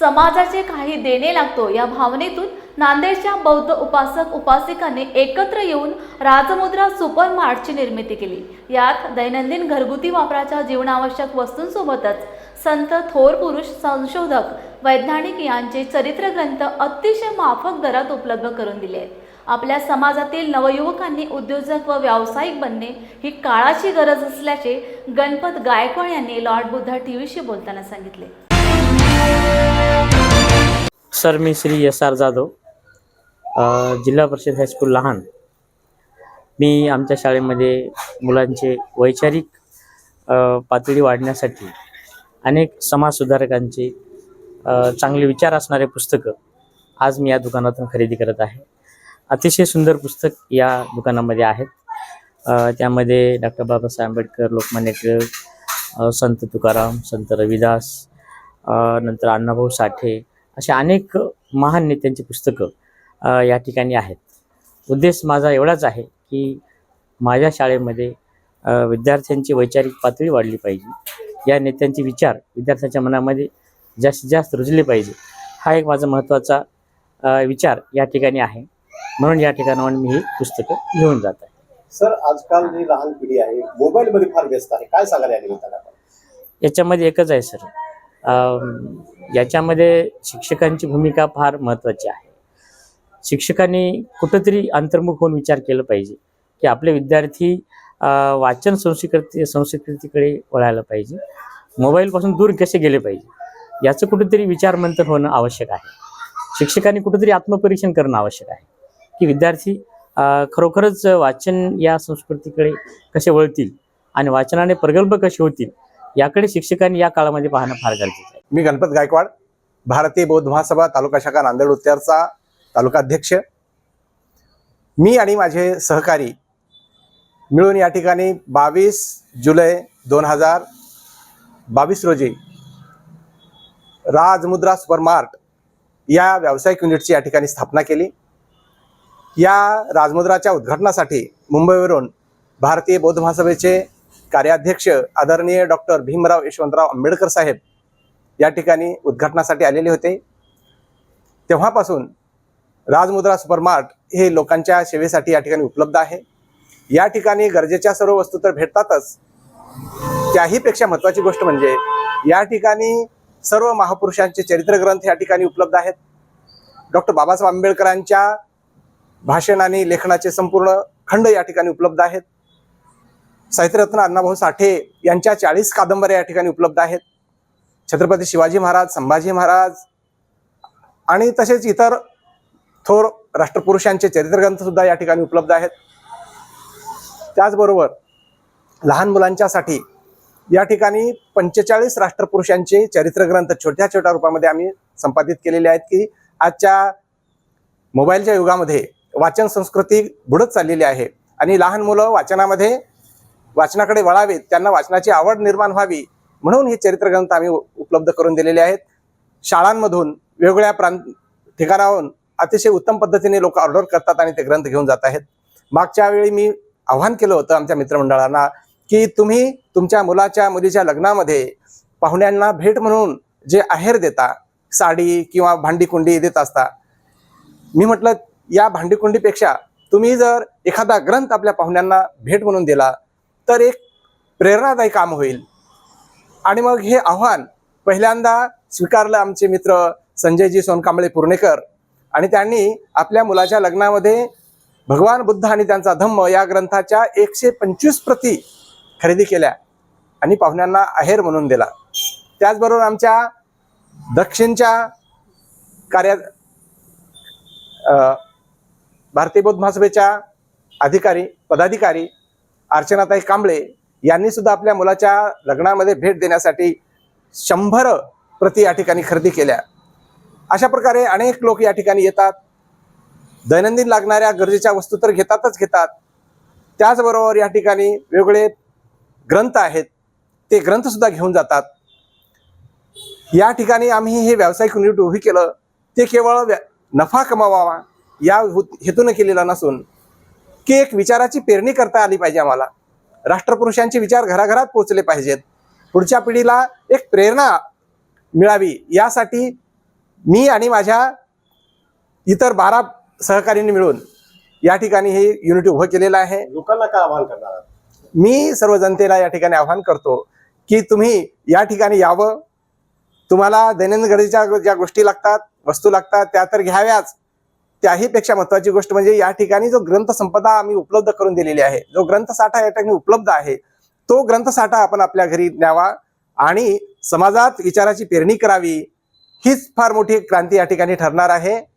समाजाचे काही देणे लागतो. या भावनेतून नांदेडच्या बौद्ध उपासक उपासिकांनी एकत्र येऊन राजमुद्रा सुपर मार्टची निर्मिती केली. यात दैनंदिन घरगुती वापराच्या जीवनावश्यक वस्तूंसोबतच संत थोर पुरुष संशोधक वैज्ञानिक यांचे चरित्र ग्रंथ अतिशय माफक दरात उपलब्ध करून दिले आहेत. आपल्या समाजातील नवयुवकांनी उद्योजक व व्यावसायिक बनणे ही काळाची गरज असल्याचे गणपत गायकवाड यांनी लॉर्ड बुद्धा टीव्हीशी बोलताना सांगितले. सर मी Shri S R Jadhav. Zilla Parishad high school लहान. मी आमच्या शाळेमध्ये मुलांचे वैचारिक पातळी वाढण्यासाठी अनेक समाजसुधारकांचे चांगले विचार असणारे पुस्तकं आज मी या दुकानातून खरेदी करत आहे. अतिशय सुंदर पुस्तक या दुकानामध्ये आहेत. त्यामध्ये डॉक्टर बाबासाहेब आंबेडकर लोकमान्य टिळक संत तुकाराम संत रविदास नंतर अण्णाभाऊ साठे असे अनेक महान नेत्यांची पुस्तकं या ठिकाणी आहेत. उद्देश माझा एवढाच आहे की माझ्या शाळेमध्ये विद्यार्थ्यांची वैचारिक पातळी वाढली पाहिजे. या नेत्यांचे विचार विद्यार्थ्यांच्या मनामध्ये जास्तीत जास्त रुजले पाहिजे. हा एक माझा महत्त्वाचा विचार या ठिकाणी आहे. म्हणून या ठिकाणावर मी ही पुस्तकं घेऊन जात आहे. सर आजकाल जी लहान पिढी आहे मोबाईल मध्ये फार व्यस्त आहे. काय सांगाल या निमित्तानं आपण? याच्यामध्ये एकच आहे सर. याच्यामध्ये शिक्षकांची भूमिका फार महत्त्वाची आहे. शिक्षकांनी कुठंतरी अंतर्मुख होऊन विचार केला पाहिजे की आपले विद्यार्थी वाचन संस्कृती संस्कृतीकडे वळायला पाहिजे. मोबाईलपासून दूर कसे गेले पाहिजे याचं कुठेतरी विचारमंथन होणं आवश्यक आहे. शिक्षकांनी कुठेतरी आत्मपरीक्षण करणं आवश्यक आहे की विद्यार्थी खरोखरच वाचन या संस्कृतीकडे कसे वळतील आणि वाचनाने प्रगल्भ कसे होतील याकडे शिक्षकांनी या काळामध्ये पाहणं फार गरजेचं आहे. मी गणपत गायकवाड भारतीय बौद्ध महासभा तालुका शाखा नांदेड उत्तरचा तालुका अध्यक्ष. मी आणि माझे सहकारी मिळून या ठिकाणी बावीस जुलै दोन हजार बावीस रोजी राजमुद्रा सुपरमार्ट या व्यावसायिक युनिटची या ठिकाणी स्थापना केली. या राजमुद्राच्या उद्घाटनासाठी मुंबईवरून भारतीय बौद्ध महासभेचे कार्याध्यक्ष आदरणीय डॉक्टर भीमराव यशवंतराव आंबेडकर साहेब या ठिकाणी उद्घाटनासाठी आलेले होते. तेव्हापासून राजमुद्रा सुपरमार्ट हे लोकांच्या सेवेसाठी या ठिकाणी उपलब्ध आहे. या ठिकाणी गरजेच्या सर्व वस्तू तर भेटतातच. त्याहीपेक्षा महत्त्वाची गोष्ट म्हणजे या ठिकाणी सर्व महापुरुषांचे चरित्रग्रंथ या ठिकाणी उपलब्ध आहेत. डॉक्टर बाबासाहेब आंबेडकरांच्या भाषण आणि लेखनाचे संपूर्ण खंड या ठिकाणी उपलब्ध आहेत. साहित्यरत्न अण्णाभाऊ साठे यांच्या चाळीस कादंबऱ्या या ठिकाणी उपलब्ध आहेत. छत्रपती शिवाजी महाराज संभाजी महाराज आणि तसेच इतर थोर राष्ट्रपुरुषांचे चरित्रग्रंथ सुद्धा या ठिकाणी उपलब्ध आहेत. त्याचबरोबर लहान मुलांच्यासाठी या ठिकाणी पंचेचाळीस राष्ट्रपुरुषांचे चरित्रग्रंथ छोट्या छोट्या रूपामध्ये आम्ही संपादित केलेले आहेत की आजच्या मोबाईलच्या युगामध्ये वाचन संस्कृती बुडत चाललेली आहे आणि लहान मुलं वाचनामध्ये वाचनाकडे वळावेत त्यांना वाचनाची आवड निर्माण व्हावी म्हणून हे चरित्रग्रंथ आम्ही उपलब्ध करून दिलेले आहेत. शाळांमधून वेगवेगळ्या प्रांत ठिकाणाहून अतिशय उत्तम पद्धतीने लोक ऑर्डर करतात आणि ते ग्रंथ घेऊन जात आहेत. मागच्या वेळी मी आव्हान केलं होतं आमच्या मित्रमंडळांना की तुम्ही तुमच्या मुलाच्या मुलीच्या लग्नामध्ये पाहुण्यांना भेट म्हणून जे आहेर देता साडी किंवा भांडीकुंडी देत असता मी म्हटलं या भांडीकुंडीपेक्षा तुम्ही जर एखादा ग्रंथ आपल्या पाहुण्यांना भेट म्हणून दिला तर एक प्रेरणादायी काम होईल. आणि मग हे आव्हान पहिल्यांदा स्वीकारलं आमचे मित्र संजयजी सोनकांबळे पुर्णेकर आणि त्यांनी आपल्या मुलाच्या लग्नामध्ये भगवान बुद्ध आणि त्यांचा धम्म या ग्रंथाच्या एकशे पंचवीस प्रती खरेदी केल्या आणि पाहुण्यांना आहेर म्हणून दिला. त्याचबरोबर आमच्या दक्षिणच्या कार्या भारतीय बौद्ध महासभेच्या अधिकारी पदाधिकारी अर्चनाताई कांबळे यांनी सुद्धा आपल्या मुलाच्या लग्नामध्ये भेट देण्यासाठी शंभर प्रति या ठिकाणी खरेदी केल्या. अशा प्रकारे अनेक लोक या ठिकाणी येतात. दैनंदिन लागणाऱ्या गरजेच्या वस्तू तर घेतातच घेतात. त्याचबरोबर या ठिकाणी वेगवेगळे ग्रंथ आहेत. ते ग्रंथसुद्धा घेऊन जातात. या ठिकाणी आम्ही हे व्यावसायिक युनिट उभी केलं. ते केवळ नफा कमावावा या हेतूनं हेतून नसून की एक विचाराची पेरणी करता आली पाहिजे आम्हाला. राष्ट्रपुरुषांचे विचार घराघरात पोहोचले पाहिजेत. पुढच्या पिढीला एक प्रेरणा मिळावी. यासाठी मी आणि माझ्या इतर बारा सहकार्यांनी मिळून या ठिकाणी हे युनिट उभं केलेलं आहे. लोकांना काय आवाहन करणार? मी सर्व जनतेला या ठिकाणी आवाहन करतो की तुम्ही या ठिकाणी यावं. तुम्हाला दैनंदिन गरजेच्या ज्या गोष्टी लागतात वस्तू लागतात त्या तर घ्याव्याच. त्याही पेक्षा महत्वाची गोष्ट म्हणजे या ठिकाणी जो ग्रंथसंपदा आम्ही उपलब्ध करून दिलेली आहे जो ग्रंथसाठा या ठिकाणी उपलब्ध आहे तो ग्रंथसाठा आपण आपल्या घरी न्यावा आणि समाजात विचाराची पेरणी करावी हीच फार मोठी क्रांती या ठिकाणी ठरणार आहे.